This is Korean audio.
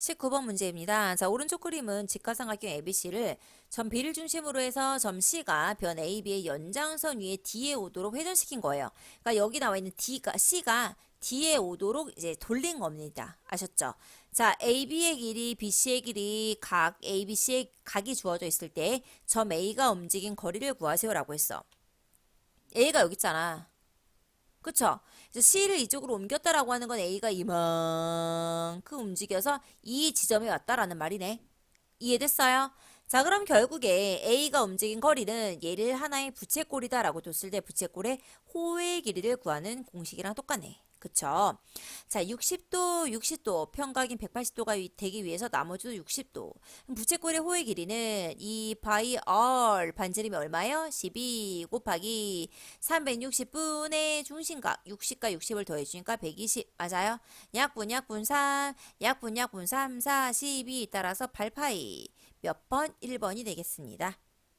19번 문제입니다. 자, 오른쪽 그림은 직각삼각형 ABC를 점 B를 중심으로 해서 점 C가 변 AB의 연장선 위에 D에 오도록 회전시킨 거예요. 그러니까 여기 나와 있는 D가 C가 D에 오도록 이제 돌린 겁니다. 아셨죠? 자, AB의 길이, BC의 길이 각 ABC의 각이 주어져 있을 때 점 A가 움직인 거리를 구하세요라고 했어. A가 여기 있잖아. 그쵸? C를 이쪽으로 옮겼다라고 하는 건 A가 이만큼 움직여서 이 지점에 왔다라는 말이네. 이해됐어요? 자, 그럼 결국에 A가 움직인 거리는 얘를 하나의 부채꼴이다라고 뒀을 때 부채꼴의 호의 길이를 구하는 공식이랑 똑같네. 그쵸? 자, 60도, 60도, 평각인 180도가 되기 위해서 나머지도 60도. 그럼 부채꼴의 호의 길이는 이 바이 R 반지름이 얼마예요? 12 곱하기 360분의 중심각 60과 60을 더해주니까 120 맞아요? 약분 약분 3 약분 약분 3 4 12 따라서 8파이 몇 번? 1번이 되겠습니다.